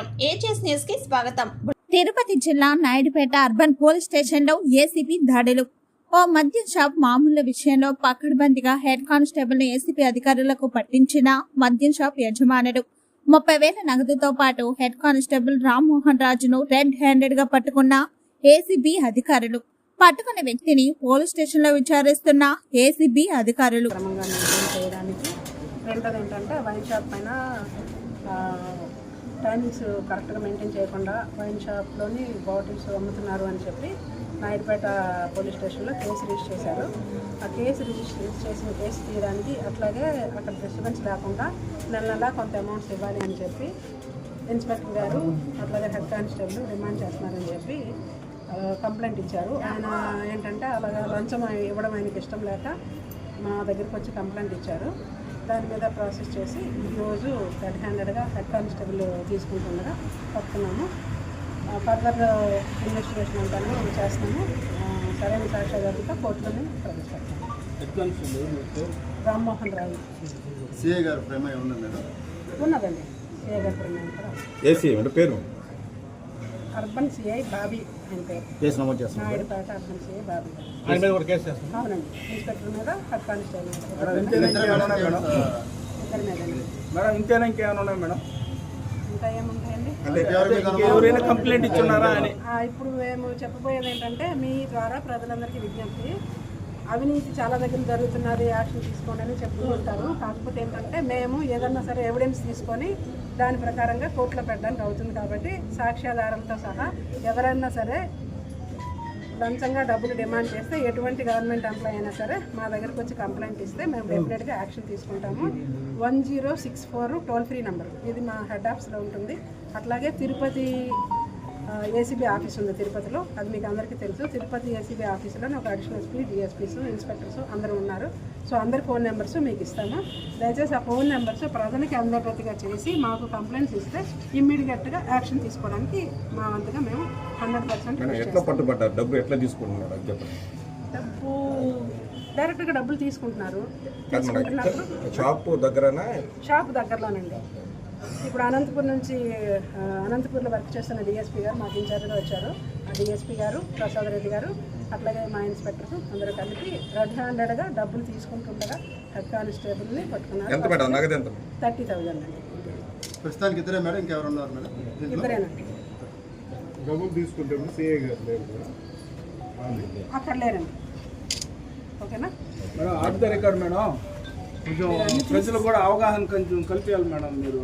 Ages న్యూస్కి స్వాగతం. తిరుపతి జిల్లా నాయుడుపేట అర్బన్ పోలీస్ స్టేషన్లో ఏసీబీ దాడులు. ఓ మద్యం షాప్ మామూలు విషయంలో పకడ్బందీగా హెడ్ కానిస్టేబుల్ ఏసీబీ అధికారులకు పట్టించిన మద్యం షాప్ యజమానుడు. ముప్పై వేల నగదుతో పాటు హెడ్ కానిస్టేబుల్ రామ్మోహన్ రాజును రెడ్ హ్యాండెడ్గా పట్టుకున్న ఏసీబీ అధికారులు. పట్టుకున్న వ్యక్తిని పోలీస్ స్టేషన్లో విచారిస్తున్న ఏసీబీ అధికారులు. రెండోది ఏంటంటే వైన్ షాప్ పైన ఆ, టైమింగ్స్ కరెక్ట్గా మెయింటైన్ చేయకుండా వైన్ షాప్లోని బాటిల్స్ అమ్ముతున్నారు అని చెప్పి నాయుడుపేట పోలీస్ స్టేషన్లో కేసు రిజిస్టర్ చేశారు. ఆ కేసు రిజిస్టర్ చేసిన కేసు తీయడానికి అట్లాగే అక్కడ డిస్టర్బెన్స్ లేకుండా నెల నెల కొంత అమౌంట్స్ ఇవ్వాలి అని చెప్పి ఇన్స్పెక్టర్ గారు అట్లాగే హెడ్ కానిస్టేబుల్ రిమాండ్ చేస్తున్నారని చెప్పి కంప్లైంట్ ఇచ్చారు. ఆయన ఏంటంటే అలాగా లంచం ఇవ్వడం ఆయనకి ఇష్టం లేక మా దగ్గరికి వచ్చి కంప్లైంట్ ఇచ్చారు. దాని మీద ప్రాసెస్ చేసి ఈరోజు రెడ్ హ్యాండెడ్గా హెడ్ కానిస్టేబుల్ తీసుకుంటుండగా పట్టుకున్నాము. ఫర్దర్ ఇన్వెస్టిగేషన్ అంటాను చేస్తాము ఆ, సరైన సాక్ష్యాధారంతో కోర్టులోనే ప్రవేశపెడతాము రామ్మోహన్ రావు. సిఐ గారు ప్రేమ మేడం? ఉన్నదండి. సిఐ గారి ప్రమేయం కూడా అంటే పేరు? Urban CI Bobby. కేసు నమోదు చేస్తున్నాం ఆయన మీద కూడా కేసు చేస్తాం అవునండి. ఇన్స్పెక్టర్ మీద హెడ్ కానిస్టేబుల్ మీద. ఇంకేనా ఇంకేమైనా ఉన్నాయి మేడం ఇంకేమైనా ఉన్నాయి మేడం? ఇంకా ఏముంటాయండి? ఎవరైనా కంప్లైంట్ ఇచ్చున్నారా అని. ఆ, ఇప్పుడు మేము చెప్పబోయేది ఏంటంటే మీ ద్వారా ప్రజలందరికీ విజ్ఞప్తి. అవినీతి చాలా దగ్గర జరుగుతున్నది యాక్షన్ తీసుకోండి అని చెప్తూ ఉంటారు. కాకపోతే ఏంటంటే మేము ఏదన్నా సరే ఎవిడెన్స్ తీసుకొని దాని ప్రకారంగా కోర్టులో పెట్టడానికి అవుతుంది కాబట్టి సాక్ష్యాధారంతో సహా ఎవరైనా సరే లంచంగా డబ్బులు డిమాండ్ చేస్తే ఎటువంటి గవర్నమెంట్ ఎంప్లాయ్ అయినా సరే మా దగ్గరకు వచ్చి కంప్లైంట్ ఇస్తే మేము డెఫినెట్గా యాక్షన్ తీసుకుంటాము. One zero six four toll free number ఇది మా హెడ్ ఆఫీస్లో ఉంటుంది. అట్లాగే తిరుపతి ఏసీబీ ఆఫీస్ ఉంది తిరుపతిలో. అది మీకు అందరికీ తెలుసు. తిరుపతి ఏసీబీ ఆఫీసులో ఒక అడిషనల్ ఎస్పీ డిఎస్పీస్ ఇన్స్పెక్టర్స్ అందరూ ఉన్నారు. సో అందరి ఫోన్ నెంబర్స్ మీకు ఇస్తాము దయచేసి ఆ ఫోన్ నెంబర్స్ ప్రజలకి అందరిగా చేసి మాకు కంప్లైంట్స్ ఇస్తే ఇమ్మీడియట్గా యాక్షన్ తీసుకోవడానికి మా వంతుగా మేము హండ్రెడ్ పర్సెంట్ ఎట్లా పట్టుబడ్డారు? డబ్బు ఎట్లా తీసుకుంటున్నారు? చెప్పండి. డబ్బు డైరెక్ట్గా డబ్బులు తీసుకుంటున్నారు. షాప్ దగ్గరనా? షాప్ దగ్గరలోనండి. ఇప్పుడు అనంతపురం నుంచి అనంతపూర్లో వర్క్ చేస్తున్న డిఎస్పీ గారు మాకు ఇన్ఛార్జ్గా వచ్చారు. ఆ డిఎస్పీ గారు ప్రసాద్ రెడ్డి గారు అట్లాగే మా ఇన్స్పెక్టర్స్ అందరూ కలిపి రెడ్ హ్యాండెడ్గా డబ్బులు తీసుకుంటుండగా హెడ్ కానిస్టేబుల్ని పట్టుకున్నారు. మేడం? నగదు ఎంత? థర్టీ థౌజండ్ అండి. ప్రస్తుతానికి ఇద్దరే మేడం ఇంకెవరు ఉన్నారు మేడం ఇద్దరేనండి. డబ్బులు తీసుకుంటే సిఐ గారు అక్కడ లేరండి. ఓకేనా? Madam record madam. కొంచెం ప్రజలు కూడా అవగాహన కొంచెం కల్పించాలి మేడం మీరు.